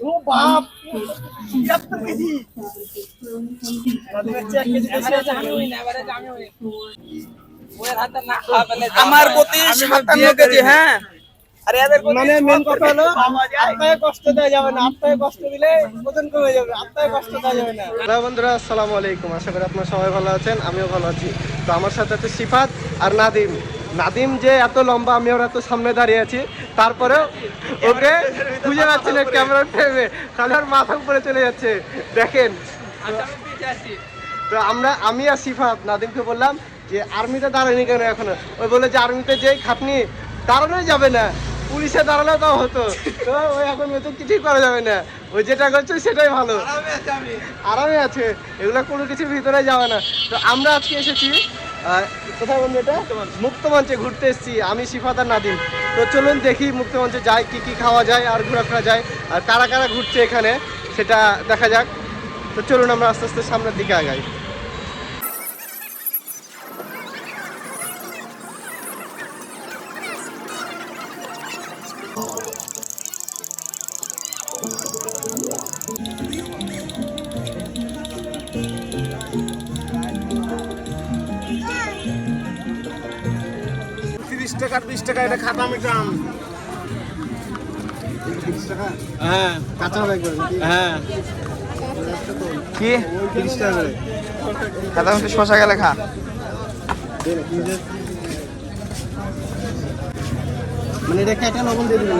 ও বাপ এত কেজি আমার প্রতি সাতান্ন কেজি হ্যাঁ মানে মেন কথা হলো আপনাকে কষ্ট দেওয়া যাবে না আপনাকে কষ্ট দিলে ওজন কমে যাবে আপনাকে কষ্ট দেওয়া যাবে না। হ্যালো বন্ধুরা আসসালামু আলাইকুম। আশা করি আপনারা সবাই ভালো আছেন আমিও ভালো আছি। তো আমার সাথে আছে সিফাত আর নাদিম। নাদিম যে এত লম্বা আমি ওর এত সামনে দাঁড়িয়ে আছি। তারপরেও ওকে খুঁজে পাচ্ছি না ক্যামেরার ফ্রেমে। খালি ওর মাথা উপরে চলে যাচ্ছে। দেখেন। তো আমরা আমি আর সিফাত নাদিমকে বললাম যে আর্মিতে দাঁড়ায়নি কেন এখনও? ওই বলে যে আর্মিতে যেই খাটনি দাঁড়ানোই যাবে না। পুলিশে দাঁড়ালে তাও হতো। তো ওই এখন তো কিছুই করা যাবে না। ওই যেটা করছে সেটাই ভালো। আরামে আছে এগুলো কোনো কিছুর ভিতরে যাবে না। তো আমরা আজকে এসেছি কোথায় বন্ধু এটা? মুক্তমঞ্চে। ঘুরতে এসেছি। আমি সিফাত আর নাদিম। তো চলুন দেখি মুক্তমঞ্চে যাই কি কি খাওয়া যায় আর ঘোরাফেরা যায়। আর কারা কারা ঘুরছে এখানে সেটা দেখা যাক। তো চলুন আমরা আস্তে আস্তে সামনের দিকে আগাই। তিরিশ টাকা বিশ টাকা এটা খাতা মিটাম হ্যাঁ কাঁচা হ্যাঁ। কি? তিরিশ টাকা করে খাতা মধ্যে শশা গেলে খা। মানে এটা কেটে লবণ দিয়ে দিবেন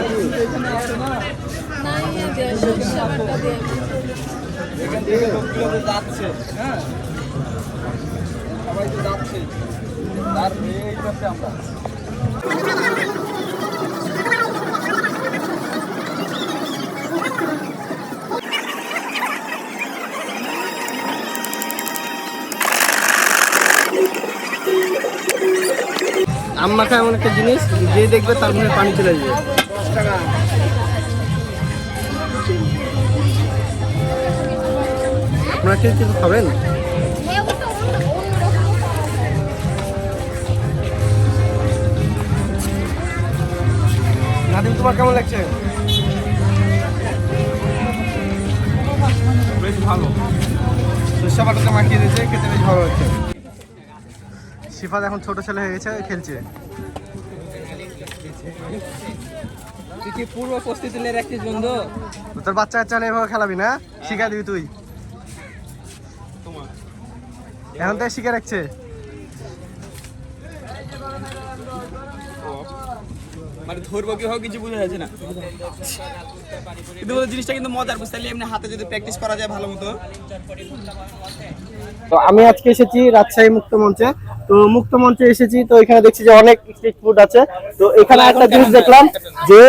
যাচ্ছে হ্যাঁ। সবাই তো যাচ্ছে। তার করছে আমরা। আম মাখা এমন একটা জিনিস, যে দেখবে তার মনে পানি চলে যাবে আপনারা কি কিছু খাবেন? তোমার কেমন লাগছে? বেশ ভালো। সর্ষে বাটাতে মাখিয়ে দিয়েছে খেতে বেশ ভালো হচ্ছে শিফাত এখন ছোট ছেলে হয়ে গেছে খেলছে। তুই কি পূর্ব প্রস্তুতি নিয়ে রাখছিস বন্ধু? তোর বাচ্চা কাচ্চা নিয়ে এভাবে খেলাবি না? শিখা দিবি তুই। এখন তাই শিখে রাখছে। মানে ধরবো কি হোক কিছু বুঝে যাচ্ছে না। কিন্তু জিনিসটা কিন্তু মজার বুঝতে এমনি হাতে যদি প্র্যাকটিস করা যায় ভালো মতো। তো আমি আজকে এসেছি রাজশাহী মুক্ত মঞ্চে। তো মুক্ত মঞ্চে এসেছি তো এখানে দেখছি যে অনেক স্ট্রিট ফুড আছে। তো এখানে একটা জিনিস দেখলাম যে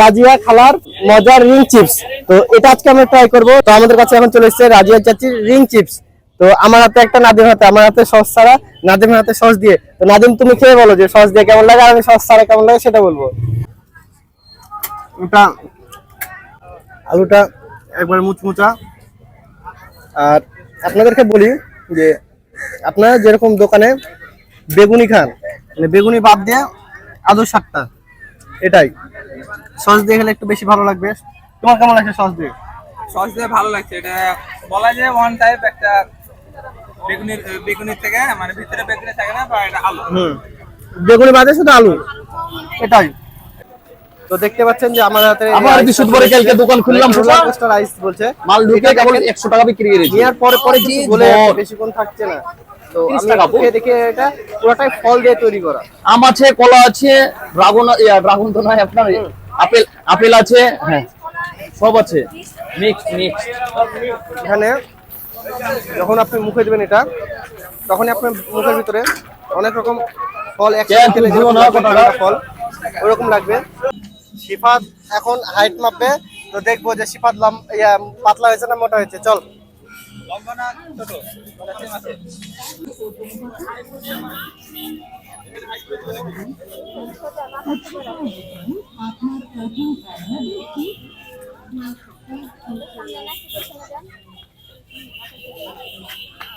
রাজিয়া খালার মজার রিং চিপস তো এটা আজকে আমরা ট্রাই করব। তো আমাদের কাছে এখন চলে এসেছে রাজিয়া চাচির রিং চিপস তো আমার হাতে একটা নাদিম হাতে আমার হাতে সস ছাড়া নাদিমের হাতে সস দিয়ে। তো নাদিম তুমি খেয়ে বলো যে সস দিয়ে কেমন লাগে আর আমি সস ছাড়া কেমন লাগে সেটা বলব। ওটা আলুটা একবার মুচমুচা। আর আপনাদেরকে বলি যে আপনারা যেরকম দোকানে বেগুনি খান মানে বেগুনি বাদ দিয়ে আদৌ শাকটা এটাই। সস দিয়ে খেলে একটু বেশি ভালো লাগবে। তোমার কেমন লাগছে সস দিয়ে? সস দিয়ে ভালো লাগছে এটা বলা যায় ওয়ান টাইপ একটা বেগুনির বেগুনির থেকে মানে ভিতরে বেগুনি থাকে না বা এটা আলু? হুম। বেগুনি বাদে শুধু আলু? এটাই। তো দেখতে পাচ্ছেন যে আমার হাতে আবার বিশুদ্ধ করে কালকে দোকান খুললাম। রাইস বলছে। মাল ঢুকে কেবল দেখেন, একশো টাকা বিক্রি করেছি। নেওয়ার পরে পরে কিছু বলে? যাচ্ছে, বেশিক্ষণ থাকছে না। তো আমি দেখে এটা পুরোটাই ফল দিয়ে তৈরি করা। আম আছে কলা আছে ড্রাগন ড্রাগন তো নয় আপনার আপেল আপেল আছে হ্যাঁ। সব আছে। মিক্স মিক্স এখানে যখন আপনি মুখে দেবেন এটা তখনই আপনার মুখের ভিতরে অনেক রকম ফল একসাথে লাগবে ফল ওরকম লাগবে। শিফাত এখন হাইট মাপবে তো দেখব যে শিফাত লাম ইয়া, পাতলা হয়েছে না মোটা হয়েছে চল। লম্বা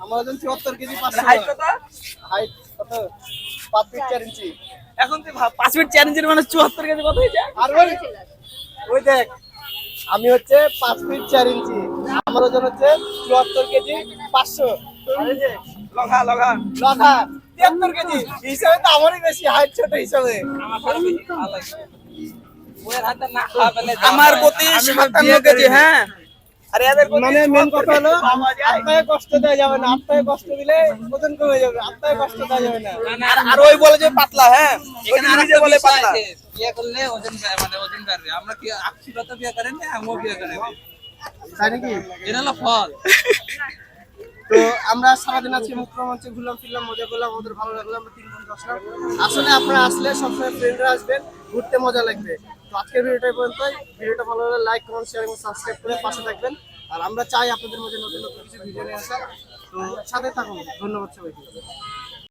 আমার ওজন চুয়াত্তর কেজি পাঁচশো হাইট কত পাঁচ ফিট চার ইঞ্চি এখন তুই পাঁচ মিনিট চ্যালেঞ্জের মানে চুয়াত্তর কেজি কত হয়েছে? আর ওই ওই দেখ আমি হচ্ছে পাঁচ ফিট চার ইঞ্চি আমার ওজন হচ্ছে চুয়াত্তর কেজি পাঁচশো। যে লগা লগা তিয়াত্তর কেজি। হিসাবে তো আমারই বেশি হাইট ছোট হিসাবে। আমার প্রতি সাতান্ন কেজি হ্যাঁ। মানে মেন কথা হলো আত্মায় কষ্ট দেওয়া যাবে না। আত্মায় কষ্ট দিলে ওজন কমে যাবে। আত্মায় কষ্ট দেওয়া যাবে না। আর আর ওই বলে যে পাতলা হ্যাঁ? এখানে ওই আরেকটা যে বলে পাতলা। বিয়ে করলে ওজন মানে ওজন বাড়বে। আমরা কি আকশিরা বিয়ে করেন না আমিও বিয়ে করেন তাই নাকি? এটা হলো ফল। তো আমরা সারাদিন আজকে মঞ্চে ঘুরলাম ফিরলাম মজা করলাম ওদের ভালো লাগল আমরা তিন বন্ধু আসলাম আসলে আপনারা আসলে সবসময় ফ্রেন্ডরা আসবেন ঘুরতে মজা লাগবে। আজকের ভিডিওটা পর্যন্ত ভিডিওটা ভালো লাগলে লাইক কমেন্ট শেয়ার এবং সাবস্ক্রাইব করে পাশে থাকবেন। আর আমরা চাই আপনাদের মধ্যে নতুন নতুন কিছু ভিডিও নিয়ে আসা তো সাথে থাকুন। ধন্যবাদ সবাইকে।